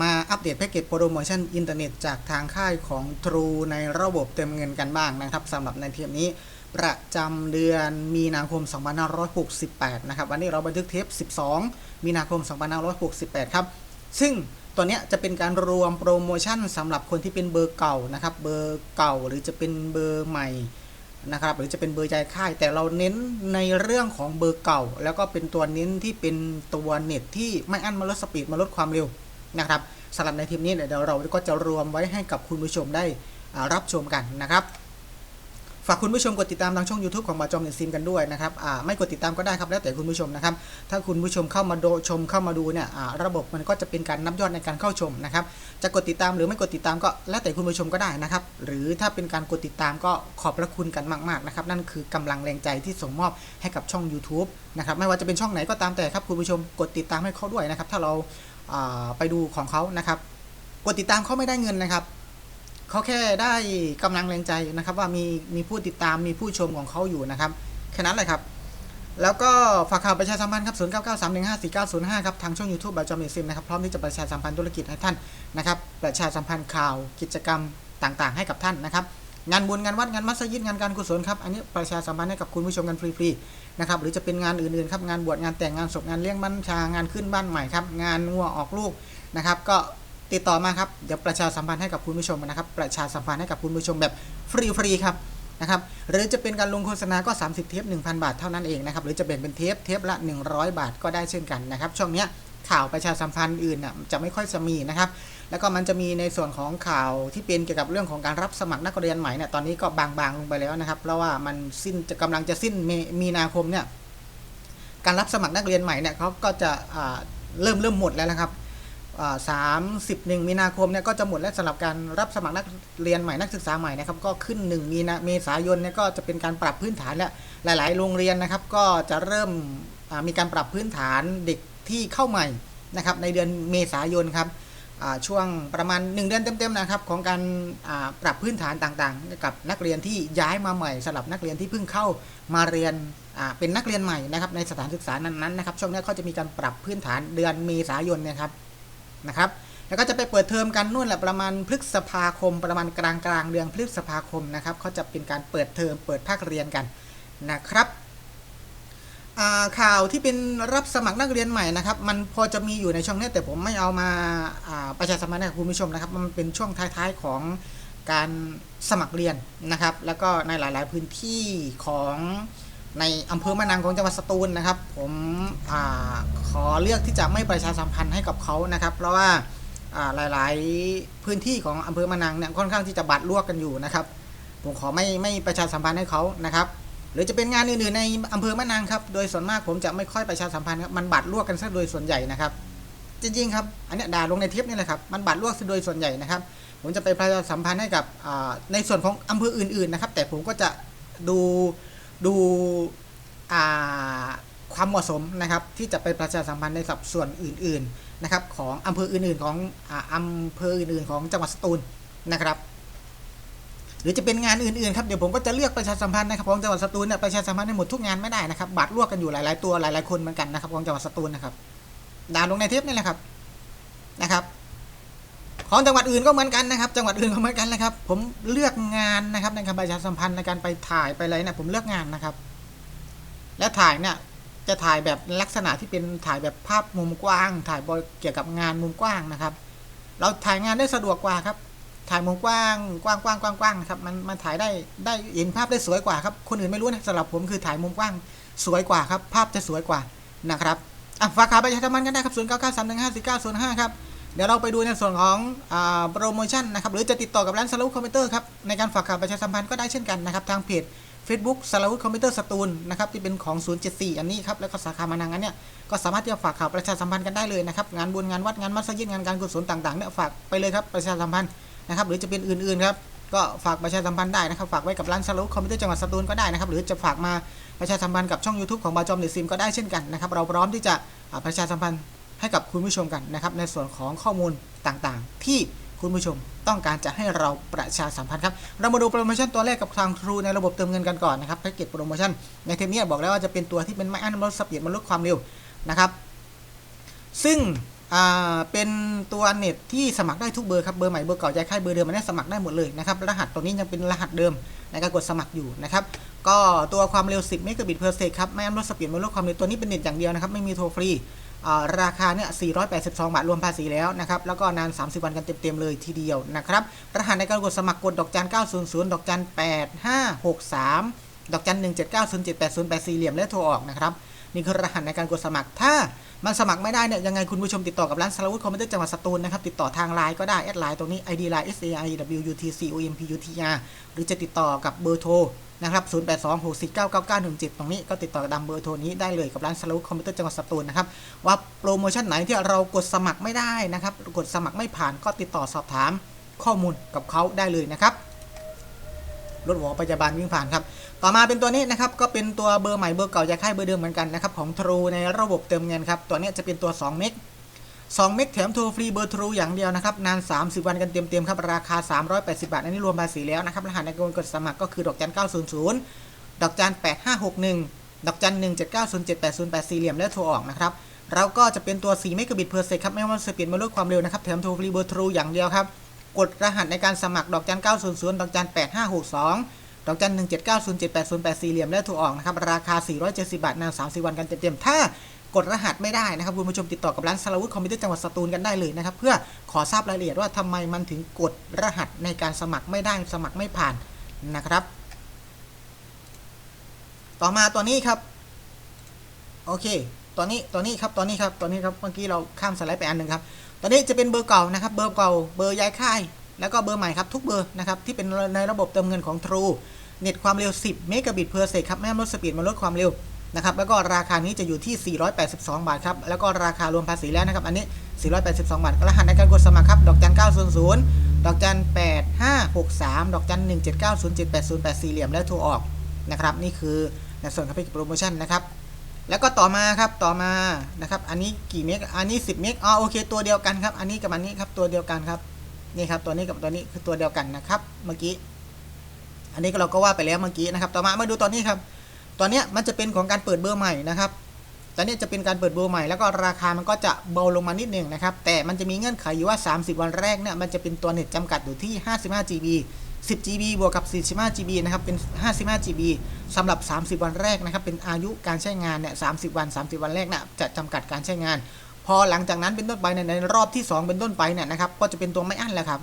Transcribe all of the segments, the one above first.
มาอัปเดตแพ็กเกจโปรโมชั่นอินเทอร์เน็ตจากทางค่ายของ True ในระบบเติมเงินกันบ้างนะครับสำหรับในเทปนี้ประจำเดือนมีนาคม 2568 นะครับ วันนี้เราบันทึกเทป 12 มีนาคม 2568 ครับ ซึ่งตัวเนี้ยจะเป็นการรวมโปรโมชั่นสำหรับคนที่เป็นเบอร์เก่านะครับ เบอร์เก่าหรือจะเป็นเบอร์ใหม่นะครับ หรือจะเป็นเบอร์ใจค่าย แต่เราเน้นในเรื่องของเบอร์เก่า แล้วก็เป็นตัวเน้นที่เป็นตัวเน็ตที่ไม่อั้นมาลดสปีดมาลดความเร็ว นะครับสำหรับในทีมนี้เนี่ยเดี๋ยวเราก็จะรวมไว้ให้กับคุณผู้ชมได้รับชมกันนะครับฝากคุณผู้ชมกดติดตามทางช่อง YouTube ของบาจอมเน็ตซิมกันด้วยนะครับไม่กดติดตามก็ได้ครับแล้วแต่คุณผู้ชมนะครับ ถ้าคุณผู้ชมเข้ามาดูชมเข้ามาดูเนี่ยระบบมันก็จะเป็นการนับยอดในการเข้าชมนะครับ จะกดติดตามหรือไม่กดติดตามก็แล้วแต่คุณผู้ชมก็ได้นะครับ หรือถ้าเป็นการกดติดตามก็ขอบพระคุณกันมากๆนะครับ นั่นคือกำลังแรงใจที่ส่งมอบให้กับช่อง YouTube นะครับ ไม่ว่าจะเป็นช่องไหนก็ตามแต่ครับคุณผู้ชมกดติดตามให้เขาด้วยนะครับ ถ้าเรา ไปดูของเขานะครับ กดติดตามเขาไม่ได้เงินนะครับเขาแค่ได้กำลังแรงใจนะครับ ว่ามีมีผู้ติดตามมีผู้ชมของเขาอยู่นะครับแค่นั้นเลยครับ แล้วก็ฝากข่าวประชาสัมพันธ์ครับ0 9 9 3 1 5 4 9 0 5ครับทางช่อง YouTube บาจอมเอซิมนะครับพร้อมที่จะประชาสัมพันธ์ธุรกิจให้ท่านนะครับ ประชาสัมพันธ์ข่าวกิจกรรมต่างๆ ให้กับท่านนะครับ งานบุญงานวัดงานมัสยิดงานการกุศลครับอันนี้ประชาสัมพันธ์ให้กับคุณผู้ชมกันฟรีๆนะครับหรือจะเป็นงานอื่นๆครับงานบวชงานแต่งงานศพงานเลี้ยงบัญชางานขึ้นบ้านใหม่ครับงานงัวออกลูกนะครับก็ติดต่อมาครับเดี๋ยวประชาสัมพันธ์ให้กับคุณผู้ชมนะครับประชาสัมพันธ์ให้กับคุณผู้ชมแบบฟรีๆครับนะครับหรือจะเป็นการลงโฆษณาก็ 30 เทป 1,000 บาทเท่านั้นเองนะครับหรือจะแบ่งเป็นเทปเทปละ 100 บาทก็ได้เช่นกันนะครับช่วงเนี้ย ข่าวประชาสัมพันธ์อื่นน่ะจะไม่ค่อยจะมีนะครับ แล้วก็มันจะมีในส่วนของข่าวที่เป็นเกี่ยวกับเรื่องของการรับสมัครนักเรียนใหม่เนี่ยตอนนี้ก็บางๆลงไปแล้วนะครับ เพราะว่ามันสิ้นจะกำลังจะสิ้นเมมีนาคมเนี่ยการรับสมัครนักเรียนใหม่เนี่ยเขาก็จะเริ่มเริ่มหมดแล้วนะครับสามสิบหนึ่งมีนาคมเนี่ยก็จะหมดแล้วสำหรับการรับสมัครนักเรียนใหม่นักศึกษาใหม่นะครับก็ขึ้น1มีนาเมษายนเนี่ยก็จะเป็นการปรับพื้นฐานแล้วหลาย ๆ โรงเรียนนะครับ ก็จะเริ่มมีการปรับพื้นฐานเด็ก ที่เข้าใหม่นะครับในเดือนเมษายนครับช่วงประมาณ 1 เดือนเต็มๆนะครับของการปรับพื้นฐานต่างๆ กับนักเรียนที่ย้ายมาใหม่สำหรับนักเรียนที่เพิ่งเข้ามาเรียนเป็นนักเรียนใหม่นะครับในสถานศึกษานั้นๆนะครับช่วงนี้เขาจะมีการปรับพื้นฐานเดือนเมษายนเนะครับนะครับ แล้วก็จะไปเปิดเทอมกันนู่นแหละประมาณพฤษภาคม ประมาณกลางกลางเดือนพฤษภาคมนะครับเขาจะเป็นการเปิดเทอมเปิดภาคเรียนกันนะครับ ข่าวที่เป็นรับสมัครนักเรียนใหม่นะครับมันพอจะมีอยู่ในช่องนี้แต่ผมไม่เอามาประชาสัมพันธ์ให้คุณผู้ชมนะครับ มันเป็นช่วงท้ายๆของการสมัครเรียนนะครับ แล้วก็ในหลายๆพื้นที่ของในอำเภอมะนังของจังหวัดสตูลนะครับ ผมอขอเลือกที่จะไม่ประชาสัมพันธ์ให้กับเขานะครับ เพราะว่าหลายๆพื้นที่ของอำเภอมะนังเนี่ยค่อนข้างที่จะบัดลวกกันอยู่นะครับ ผมขอไม่ไม่ประชาสัมพันธ์ให้เขานะครับ หรือจะเป็นงานอื่นๆในอำเภอมะนังครับ โดยส่วนมากผมจะไม่ค่อยประชาสัมพันธ์ครับ มันบัดลวกกันซะโดยส่วนใหญ่นะครับ จริงๆครับ อันนี้ด่าลงในเทปนี่แหละครับ มันบัดลวกซะโดยส่วนใหญ่นะครับ ผมจะไปประชาสัมพันธ์ให้กับในส่วนของอำเภออื่นๆนะครับ แต่ผมก็จะดูดูความเหมาะสมนะครับ ที่จะไปประชาสัมพันธ์ในสับส่วนอื่น ๆนะครับ ของอำเภออื่นๆ ของอำเภออื่นๆ ของจังหวัดสตูลนะครับ รือจะเป็นงานอื่นๆครับเดี๋ยวผมก็จะเลือกประชาสัมพันธ์นะครับของจังหวัดสตูลเนี่ยประชาสัมพันธ์ให้หมดทุกงานไม่ได้นะครับบัตรลวกกันอยู่หลายๆตัวหลายๆคนเหมือนกันนะครับของจังหวัดสตูลนะครับด่าลงในเทปนี่แหละครับนะครับ ของจังหวัดอื่นก็เหมือนกันนะครับ จังหวัดอื่นก็เหมือนกันนะครับ ผมเลือกงานนะครับในการประชาสัมพันธ์ในการไปถ่ายไปอะไรเนี่ยผมเลือกงานนะครับ และถ่ายเนี่ยจะถ่ายแบบลักษณะที่เป็นถ่ายแบบภาพมุมกว้าง ถ่ายบริเกี่ยวกับงานมุมกว้างนะครับ เราถ่ายงานได้สะดวกกว่าครับ ถ่ายมุมกว้างกว้างกว้างกว้างกว้างครับมันมันถ่ายได้ได้เห็นภาพได้สวยกว่าครับคนอื่นไม่รู้นะสำหรับผมคือถ่ายมุมกว้างสวยกว่าครับภาพจะสวยกว่านะครับอะฝากข่าวประชาสัมพันธ์กันได้ครับ0 9 9 3 1 5 4 9 0 5ครับเดี๋ยวเราไปดูในส่วนของอโปรโมชั่นนะครับหรือจะติดต่อกับร้านสลับคอมพิวเตอร์ครับในการฝากข่าวประชาสัมพันธ์ก็ได้เช่นกันนะครับทางเพจ Facebook สลับคอมพิวเตอร์สตูลนะครับที่เป็นของ 074 อันนี้ครับแล้วก็สาขามานังอันเนี้ยก็สามารถที่จะฝากข่าวประชาสัมพันธ์กันได้เลยนะครับงานบุญงานวัดงานมัสยิดงานการกุศลต่างๆเนี่ยฝากไปเลยครับประชาสัมพันธ์ นะครับหรือจะเป็นอื่นๆครับก็ฝากประชาสัมพันธ์ได้นะครับ ฝากไว้กับร้านสลับคอมพิวเตอร์จังหวัดสตูลก็ได้นะครับ หรือจะฝากมาประชาสัมพันธ์กับช่อง YouTube ของบาจอมเดซิมก็ได้เช่นกันนะครับ เราพร้อมที่จะประชาสัมพันธ์ให้กับคุณผู้ชมกันนะครับ ในส่วนของข้อมูลต่างๆ ที่คุณผู้ชมต้องการจะให้เราประชาสัมพันธ์ครับ เรามาดูโปรโมชั่นตัวแรกกับทางทรูในระบบเติมเงินกันก่อนนะครับแพ็กเกจโปรโมชั่นในเทปนี้บอกแล้วว่าจะเป็นตัวที่เป็นไม่อั้นลดสปีดมันลดความเร็วนะครับ ซึ่ง อ่าเป็นตัวเน็ตที่สมัครได้ทุกเบอร์ครับเบอร์ใหม่เบอร์เก่าย้ายค่ายเบอร์เดิมมันได้สมัครได้หมดเลยนะครับรหัสตัวนี้ยังเป็นรหัสเดิมในการกดสมัครอยู่นะครับก็ตัวความเร็ว 10 เมกะบิตเพอร์เซกครับไม่อั้นลดสปีดไม่ลดความเร็วตัวนี้เป็นเน็ตอย่างเดียวนะครับไม่มีโทรฟรีราคาเนี่ย 482 บาท รวมภาษีแล้วนะครับ แล้วก็นาน 30 วันกันเต็ม ๆ เลยทีเดียวนะครับ รหัสในการกดสมัครกดดอกจัน 900 ดอกจัน 8563 ดอกจัน 179078084 เหลี่ยมและโทรออกนะครับ นี่คือรหัสในการกดสมัคร ถ้ามันสมัครไม่ได้เนี่ยยังไงคุณผู้ชมติดต่อกับร้านสารวุฒิคอมพิวเตอร์จังหวัดสตูลนะครับติดต่อทางไลน์ก็ได้แอดไลน์ตรงนี้ ID line S A I W U T C O M P U T R หรือจะติดต่อกับเบอร์โทรนะครับ0 8 2 6 4 9 9 9 1 7 ตรงนี้ก็ติดต่อตามเบอร์โทรนี้ได้เลยกับร้านสารวุฒิคอมพิวเตอร์จังหวัดสตูลนะครับ ว่าโปรโมชั่นไหนที่เรากดสมัครไม่ได้นะครับ กดสมัครไม่ผ่านก็ติดต่อสอบถามข้อมูลกับเขาได้เลยนะครับ รถหวอพยาบาลวิ่งผ่านครับ ต่อมาเป็นตัวนี้นะครับ ก็เป็นตัวเบอร์ใหม่เบอร์เก่าจะค่ายเบอร์เดิมเหมือนกันนะครับ ของ True ในระบบเติมเงินครับ ตัวนี้จะเป็นตัว 2 เมก2 เมกแถมโทรฟรีเบอร์ True อย่างเดียวนะครับ นาน 30 วันกันเต็มๆครับ ราคา 380 บาท อันนี้รวมภาษีแล้วนะครับ รหัสในการกดสมัครก็คือดอกจัน900 ดอกจัน8561 ดอกจัน179078084เหลี่ยมและโทรออกนะครับเราก็จะเป็นตัว4เมกะบิตเพอร์เซกครับไม่ว่าสปีดไม่ลดความเร็วนะครับแถมโทรฟรีเบอร์ True อย่างเดียวครับ กดรหัสในการสมัครดอกจัน900 ดอกจัน8562 ดอกจัน1 7 9 0 7 8 0 8 4เหลี่ยมและถูกออกนะครับ ราคา 470 บาทนาน 30 วันกันเต็มๆ ถ้ากดรหัสไม่ได้นะครับคุณผู้ชมติดต่อกับร้านสลาวุธคอมพิวเตอร์จังหวัดสตูลกันได้เลยนะครับ เพื่อขอทราบรายละเอียดว่าทำไมมันถึงกดรหัสในการสมัครไม่ได้สมัครไม่ผ่านนะครับ ต่อมาตัวนี้ครับ โอเค ตัวนี้ตัวนี้ครับตัวนี้ครับตัวนี้ครับเมื่อกี้เราข้ามสไลด์ไปอันหนึ่งครับ ตัวนี้จะเป็นเบอร์เก่านะครับ เบอร์เก่า เบอร์ย้ายค่าย แล้วก็เบอร์ใหม่ครับทุกเบอร์นะครับที่เป็นในระบบเติมเงินของ True เน็ตความเร็ว 10 เมกะบิตเพอร์เซกครับไม่ลดสปีดมาลดความเร็วนะครับ แล้วก็ราคานี้จะอยู่ที่ 482 บาทครับ แล้วก็ราคารวมภาษีแล้วนะครับ อันนี้ 482 บาท รหัสในการกดสมัครครับ ดอกจัน 900 ดอกจัน 8563 ดอกจัน 179078084 เหลี่ยมแล้วโทรออกนะครับ นี่คือในส่วนของโปรโมชั่นนะครับ แล้วก็ต่อมาครับต่อมานะครับ อันนี้กี่เมกอันนี้ 10 เมกอ๋อโอเค ตัวเดียวกันครับ อันนี้กับอันนี้ครับตัวเดียวกันครับนี่ครับตัวนี้กับตัวนี้คือตัวเดียวกันนะครับ เมื่อกี้ อันนี้เราก็ว่าไปแล้วเมื่อกี้นะครับ ต่อมามาดูตอนนี้ครับตอนนี้มันจะเป็นของการเปิดเบอร์ใหม่นะครับตอนนี้จะเป็นการเปิดเบอร์ใหม่แล้วก็ราคามันก็จะเบาลงมานิดหนึ่งนะครับ แต่มันจะมีเงื่อนไขอยู่ว่า 30 วันแรกเนี่ยมันจะเป็นตัวเน็ตจำกัดอยู่ที่ 55 GB 10 GB บวกกับ45 GB นะครับ เป็น 55 GB สำหรับ 30 วันแรกนะครับ เป็นอายุการใช้งานเนี่ย30 วัน 30 วันแรกเนี่ยจะจำกัดการใช้งาน พอหลังจากนั้นเป็นต้นไปในรอบที่ 2 เป็นต้นไปเนี่ยนะครับ ก็จะเป็นตัวไม่อั้นแล้วครับ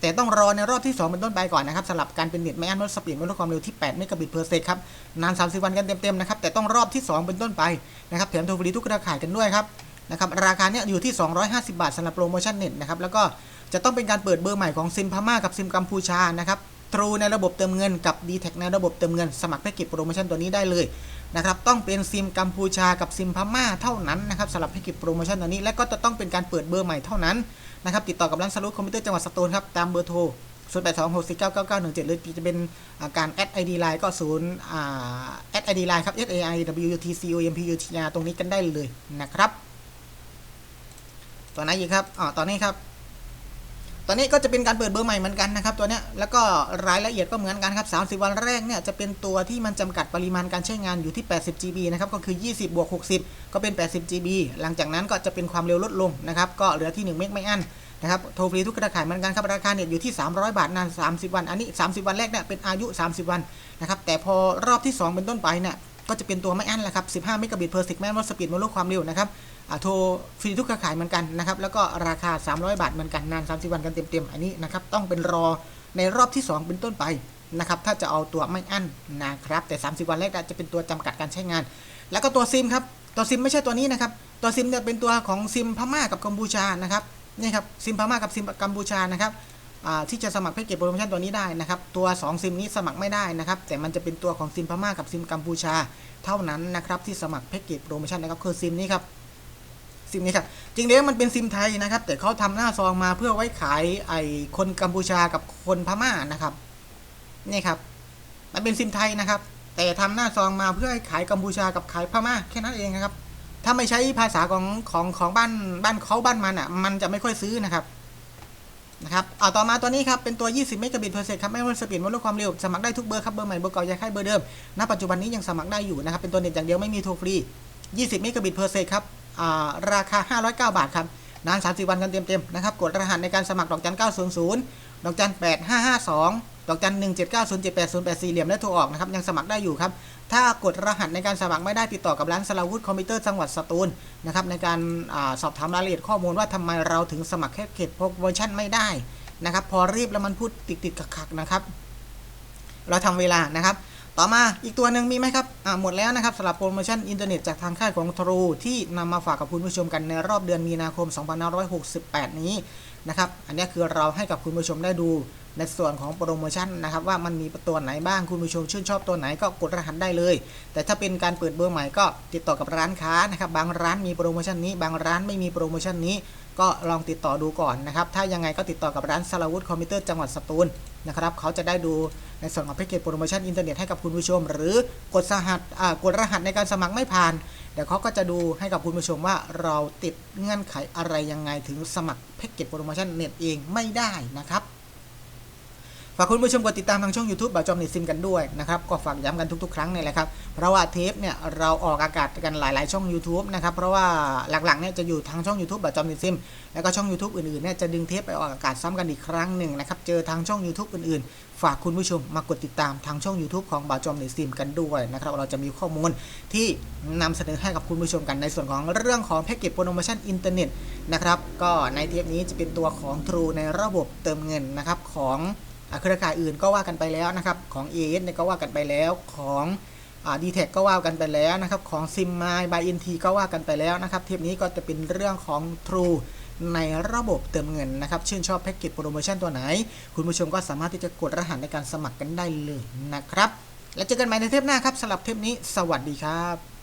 แต่ต้องรอในรอบที่ 2 เป็นต้นไปก่อนนะครับสำหรับการเป็นเน็ตไม่อั้นลดสปีดลดความเร็วที่8เมกะบิตเพอร์เซกครับ นาน 30 วันกันเต็มๆนะครับ แต่ต้องรอบที่ 2 เป็นต้นไปนะครับ แถมโทรฟรีทุกเครือข่ายกันด้วยครับ นะครับ ราคาเนี่ยอยู่ที่ 250 บาทสำหรับโปรโมชั่นเน็ตนะครับ แล้วก็ จะต้องเป็นการเปิดเบอร์ใหม่ของซิมพม่ากับซิมกัมพูชานะครับทรูในระบบเติมเงินกับ d t แทในระบบเติมเงิน สมัครแพ็กเกจโปรโมชั่นตัวนี้ได้เลยนะครับต้องเป็นซิมกัมพูชากับซิมพม่าเท่านั้นนะครับสำหรับแพ็กเกจโปรโมชั่นตัวนี้และก็จะต้องเป็นการเปิดเบอร์ใหม่เท่านั้นนะครับติดต่อกับร้านสรุปคอมพิวเตอร์จังหวัดสตูลครับตามเบอร์โทร0 8 2 6 4 9 9 9 1 7 หรือจะเป็นการแอดไอดีไลน์ก็ศูนย์แอดไอดีไลน์ครับ S A I W U T C O M P U T R ตรงนี้กันได้เลยนะครับ ตัวไหนอีกครับอ๋อตอนนี้ครับ ตอนนี้ก็จะเป็นการเปิดเบอร์ใหม่เหมือนกันนะครับตัวเนี้ยแล้วก็รายละเอียดก็เหมือนกันครับ 30 วันแรกเนี่ยจะเป็นตัวที่มันจำกัดปริมาณการใช้งานอยู่ที่ 80 GB นะครับก็คือ 20 บวก 60 ก็เป็น 80 GB หลังจากนั้นก็จะเป็นความเร็วลดลงนะครับก็เหลือที่1เมกไม่อั้นนะครับโทรฟรีทุกเครือข่ายเหมือนกันครับราคาเนี่ยอยู่ที่ 300 บาทนาน 30 วัน อันนี้ 30 วันแรกเนี่ยเป็นอายุ 30 วันนะครับแต่พอรอบที่ 2 เป็นต้นไปเนี่ยก็จะเป็นตัวไม่อั้นแหละครับ 15 เมกะบิตเพอร์เซกแม้ว่าสปีดมันลดความเร็วนะครับ โทรฟรีทุกเครือข่ายเหมือนกันนะครับแล้วก็ราคา 300 บาทเหมือนกันนาน 30 วันกันเต็มๆอันนี้นะครับต้องเป็นรอในรอบที่ 2 เป็นต้นไปนะครับถ้าจะเอาตัวไม่อั้นนะครับแต่ 30 วันแรกจะเป็นตัวจำกัดการใช้งาน แล้วก็ตัวซิมครับตัวซิมไม่ใช่ตัวนี้นะครับตัวซิมจะเป็นตัวของซิมพม่ากับกัมพูชานะครับนี่ครับซิมพม่ากับซิมกัมพูชานะครับที่จะสมัครแพ็กเกจโปรโมชั่นตัวนี้ได้นะครับตัว2ซิมนี้สมัครไม่ได้นะครับแต่มันจะเป็นตัวของซิมพม่ากับซิมกัมพูชา เท่านั้นนะครับที่สมัครแพ็กเกจโปรโมชั่นนะครับคือซิมนี้ครับ ซิมนี้ครับจริงๆแล้วมันเป็นซิมไทยนะครับ แต่เขาทำหน้าซองมาเพื่อไว้ขายไอ้คนกัมพูชากับคนพม่านะครับนี่ครับ มันเป็นซิมไทยนะครับ แต่ทำหน้าซองมาเพื่อให้ขายกัมพูชากับขายพม่าแค่นั้นเองนะครับ ถ้าไม่ใช้ภาษาของของของบ้านบ้านเขาบ้านมันอะ มันจะไม่ค่อยซื้อนะครับนะครับเอาต่อมาตัวนี้ครับ เป็นตัว 20 เมกะบิตเพอร์เซกครับ ไม่ว่าสปีดไม่ลดความเร็ว สมัครได้ทุกเบอร์ครับ เบอร์ใหม่ เบอร์เก่าย้ายค่ายเบอร์เดิม ณ ปัจจุบันนี้ยังสมัครได้อยู่นะครับ เป็นตัวเน็ตอย่างเดียวไม่มีโทรฟรี 20 เมกะบิตเพอร์เซกครับ ราคา 509 บาทครับนาน30 วันกันเต็มๆนะครับกดรหัสในการสมัครดอกจัน900 ดอกจัน8552 ดอกจัน179078084เหลี่ยมและโทรออกนะครับยังสมัครได้อยู่ครับถ้ากดรหัสในการสมัครไม่ได้ติดต่อกับร้านสลาวุธคอมพิวเตอร์จังหวัดสตูลนะครับในการอาสอบถามรายละเอียดข้อมูลว่าทำไมเราถึงสมัครแค่เขตโปรโมชั่นไม่ได้นะครับพอรีบแล้วมันพูดติดๆขักๆนะครับ เราทำเวลานะครับ ต่อมาอีกตัวหนึ่งมีไหมครับอ่าหมดแล้วนะครับสำหรับโปรโมชั่นอินเทอร์เน็ตจากทางค่ายของทรูที่นำมาฝากกับคุณผู้ชมกันในรอบเดือนมีนาคม 2568 นี้ นะครับ อันนี้คือเราให้กับคุณผู้ชมได้ดูในส่วนของโปรโมชั่นนะครับว่ามันมีตัวไหนบ้างคุณผู้ชมชื่นชอบตัวไหนก็กดรหัสได้เลย แต่ถ้าเป็นการเปิดเบอร์ใหม่ก็ติดต่อกับร้านค้านะครับบางร้านมีโปรโมชั่นนี้ บางร้านไม่มีโปรโมชั่นนี้ ก็ลองติดต่อดูก่อนนะครับถ้ายังไงก็ติดต่อกับร้านสลาวุธคอมพิวเตอร์จังหวัดสตูลนะครับเขาจะได้ดูในส่วนของแพ็กเกจโปรโมชั่นอินเทอร์เน็ตให้กับคุณผู้ชม หรือกดสหัสอ่ากดรหัสในการสมัครไม่ผ่าน เดี๋ยวเขาก็จะดูให้กับคุณผู้ชมว่าเราติดเงื่อนไขอะไรยังไงถึงสมัครแพ็กเกจโปรโมชั่นเน็ตเองไม่ได้นะครับ ฝากคุณผู้ชมกดติดตามทางช่อง YouTube บ่าวจอมน็ตซิมกันด้วยนะครับก็ฝากย้ำกันทุก ๆ ครั้งเนี่ยแหละครับเพราะว่าเทปเนี่ยเราออกอากาศกันหลาย ๆ ช่อง YouTube นะครับเพราะว่าหลักๆเนี่ยจะอยู่ทางช่อง YouTube บ่าวจอมน็ตซิม แล้วก็ช่อง YouTube อื่นๆเนี่ยจะดึงเทปไปออกอากาศซ้ำกันอีกครั้งหนึ่งนะครับเจอทางช่อง YouTube อื่นๆ ฝากคุณผู้ชมมากดติดตามทางช่อง YouTube ของบ่าวจอมน็ตซิมกันด้วยนะครับเราจะมีข้อมูลที่นำเสนอให้กับคุณผู้ชมกันในส่วนของเรื่องของแพ็กเกจโปรโมชั่นอินเทอร์เน็ตนะครับก็ในเทปนี้จะเป็นตัวของ True ในระบบเติมเงินนะครับของ เครือข่ายอื่นก็ว่ากันไปแล้วนะครับของ AS เนี่ยก็ว่ากันไปแล้วของดีแท็ก็ว่ากันไปแล้วนะครับของ s i m m y by NT ก็ว่ากันไปแล้วนะครับเทปนี้ก็จะเป็นเรื่องของ True ในระบบเติมเงินนะครับ ชื่นชอบแพ็กเกจโปรโมชั่นตัวไหน คุณผู้ชมก็สามารถที่จะกดรหัสในการสมัครกันได้เลยนะครับ แล้วเจอกันใหม่ในเทปหน้าครับสำหรับเทปนี้ สวัสดีครับ